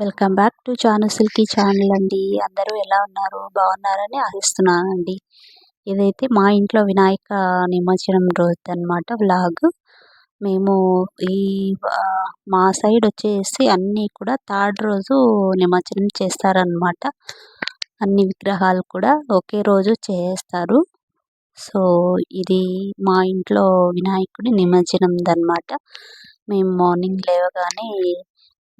Welcome back to Chanu silky channel అండి. అందరూ ఎలా ఉన్నారు? బాగున్నారని ఆశిస్తున్నానండి. ఇదైతే మా ఇంట్లో వినాయక నిమజ్జనం రోజు అనమాట వ్లాగ్. మేము ఈ మా సైడ్ వచ్చేసి అన్నీ కూడా థర్డ్ రోజు నిమజ్జనం చేస్తారనమాట అన్ని విగ్రహాలు కూడా ఒకే రోజు చేస్తారు. సో ఇది మా ఇంట్లో వినాయకుడి నిమజ్జనం అనమాట మేము మార్నింగ్ లేవగానే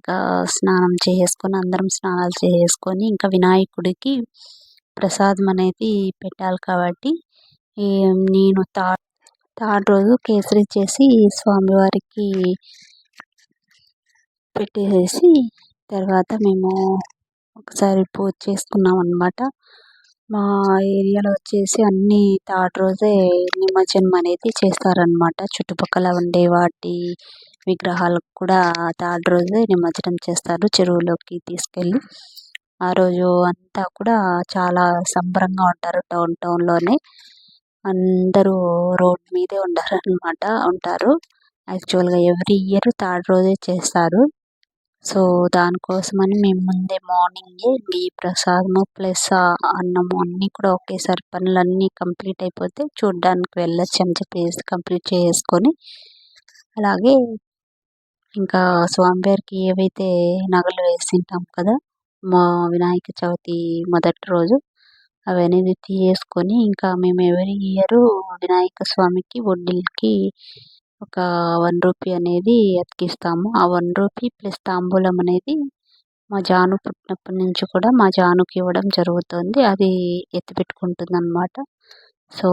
ఇంకా స్నానం చేసుకొని అందరం స్నానాలు చేసుకొని ఇంకా వినాయకుడికి ప్రసాదం అనేది పెట్టాలి కాబట్టి నేను తా థర్డ్ రోజు కేసరి చేసి స్వామివారికి పెట్టేసి తర్వాత మేము ఒకసారి పూజ చేసుకున్నాం అనమాట మా ఏరియాలో వచ్చేసి అన్ని థర్డ్ రోజే నిమజ్జనం అనేది చేస్తారనమాట చుట్టుపక్కల ఉండే వాటి విగ్రహాలకు కూడా థర్డ్ రోజే నిమజ్జనం చేస్తారు. చెరువులోకి తీసుకెళ్ళి ఆ రోజు అంతా కూడా చాలా సంబరంగా ఉంటారు టౌన్ టౌన్లోనే. అందరూ రోడ్ మీదే ఉండారనమాట ఉంటారు. యాక్చువల్గా ఎవ్రీ ఇయర్ థర్డ్ రోజే చేస్తారు. సో దానికోసమని మేము ముందే మార్నింగే ఈ ప్రసాదము ప్లస్ అన్నము అన్నీ కూడా ఒకేసారి పనులన్నీ కంప్లీట్ అయిపోతే చూడ్డానికి వెళ్ళొచ్చు అని చెప్పేసి కంప్లీట్ చేసుకొని అలాగే ఇంకా స్వామివారికి ఏవైతే నగలు వేసింటాం కదా మా వినాయక చవితి మొదటి రోజు అవన్నీ తీసేసుకొని ఇంకా మేము ఎవరి ఇయర్ వినాయక స్వామికి వడ్డీలకి ఒక వన్ రూపీ అనేది అతికిస్తాము. ఆ వన్ రూపీ ప్లస్ తాంబూలం అనేది మా జాను పుట్టినప్పటి నుంచి కూడా మా జానుకి ఇవ్వడం జరుగుతుంది. అది ఎత్తిపెట్టుకుంటుంది అనమాట సో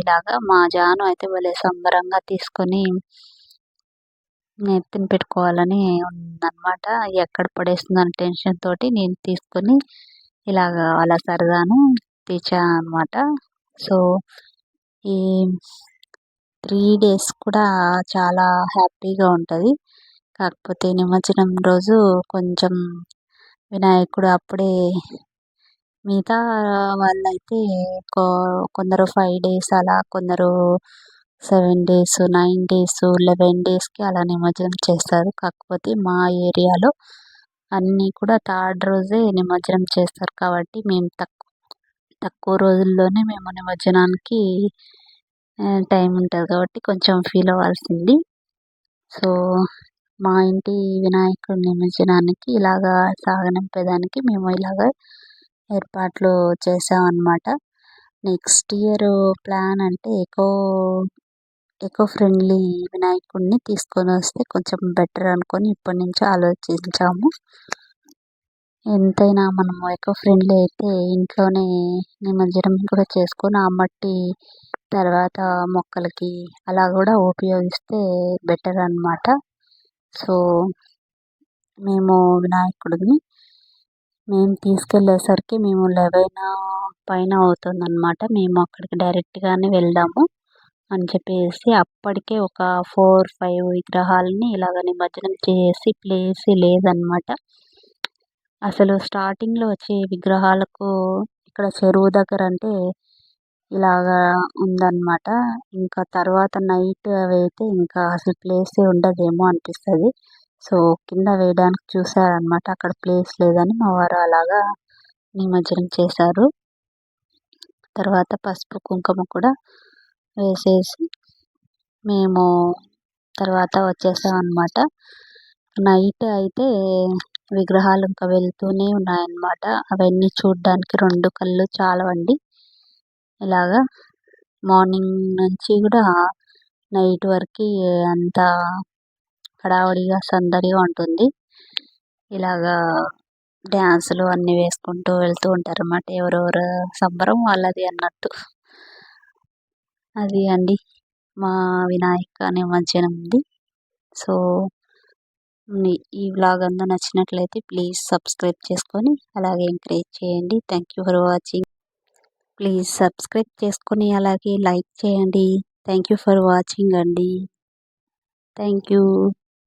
ఇలాగా మా జాను అయితే భలే సంబరంగా తీసుకొని ఎత్తిని పెట్టుకోవాలని ఉందన్నమాట. ఎక్కడ పడేస్తుందని టెన్షన్ తోటి నేను తీసుకొని ఇలాగ అలా సరదాను తీర్చాను అనమాట సో ఈ త్రీ డేస్ కూడా చాలా హ్యాపీగా ఉంటుంది. కాకపోతే నిమజ్జనం రోజు కొంచెం వినాయకుడు అప్పుడే మిగతా వాళ్ళైతే కొ కొందరు ఫైవ్ డేస్ అలా కొందరు seven days nine days eleven డేస్కి అలా నిమజ్జనం చేస్తారు. కాకపోతే మా ఏరియాలో అన్నీ కూడా థర్డ్ రోజే నిమజ్జనం చేస్తారు. కాబట్టి మేము తక్కువ తక్కువ రోజుల్లోనే మేము నిమజ్జనానికి టైం ఉంటుంది కాబట్టి కొంచెం ఫీల్ అవ్వాల్సింది. సో మా ఇంటి వినాయకుడి నిమజ్జనానికి ఇలాగా సాగనంపేదానికి మేము ఇలాగ ఏర్పాట్లు చేసామన్నమాట. నెక్స్ట్ ఇయర్ ప్లాన్ అంటే ఎకో ఎకో ఫ్రెండ్లీ వినాయకుడిని తీసుకొని వస్తే కొంచెం బెటర్ అనుకొని ఇప్పటి నుంచి ఆలోచించాము. ఎంతైనా మనము ఎకో ఫ్రెండ్లీ అయితే ఇంట్లోనే నిమజ్జనం కూడా చేసుకొని ఆ మట్టి తర్వాత మొక్కలకి అలా కూడా ఉపయోగిస్తే బెటర్ అనమాట సో మేము వినాయకుడిని మేము తీసుకెళ్ళేసరికి మేము లెవెన్ పైన అవుతుందన్నమాట. మేము అక్కడికి డైరెక్ట్గానే వెళ్దాము అని చెప్పేసి అప్పటికే ఒక ఫోర్ ఫైవ్ విగ్రహాలని ఇలాగ నిమజ్జనం చేసి ప్లేస్ లేదన్నమాట. అసలు స్టార్టింగ్లో వచ్చే విగ్రహాలకు ఇక్కడ చెరువు దగ్గర అంటే ఇలాగా ఉందన్నమాట. ఇంకా తర్వాత నైట్ అవి అయితే ఇంకా అసలు ప్లేసే ఉండదేమో అనిపిస్తుంది. సో కింద వేయడానికి చూసారనమాట అక్కడ ప్లేస్ లేదని మా వారు అలాగా నిమజ్జనం చేశారు. తర్వాత పసుపు కుంకుమ కూడా వేసేసి మేము తర్వాత వచ్చేసాం అనమాట నైట్ అయితే విగ్రహాలు ఇంకా వెళ్తూనే ఉన్నాయన్నమాట. అవన్నీ చూడడానికి రెండు కళ్ళు చాలవండి. ఇలాగా మార్నింగ్ నుంచి కూడా నైట్ వరకు అంతా హడావుడిగా సందడిగా ఉంటుంది. ఇలాగా డ్యాన్సులు అన్నీ వేసుకుంటూ వెళ్తూ ఉంటారు అన్నమాట ఎవరెవరు సంబరం వాళ్ళది అన్నట్టు. అది అండి. మా వినాయక ఉంది. సో ఈ వ్లాగ్ అంతా నచ్చినట్లయితే ప్లీజ్ సబ్స్క్రైబ్ చేసుకొని అలాగే ఎంకరేజ్ చేయండి. Thank you for watching. Please subscribe చేసుకొని అలాగే లైక్ చేయండి. థ్యాంక్ యూ ఫర్ వాచింగ్ అండి. Thank you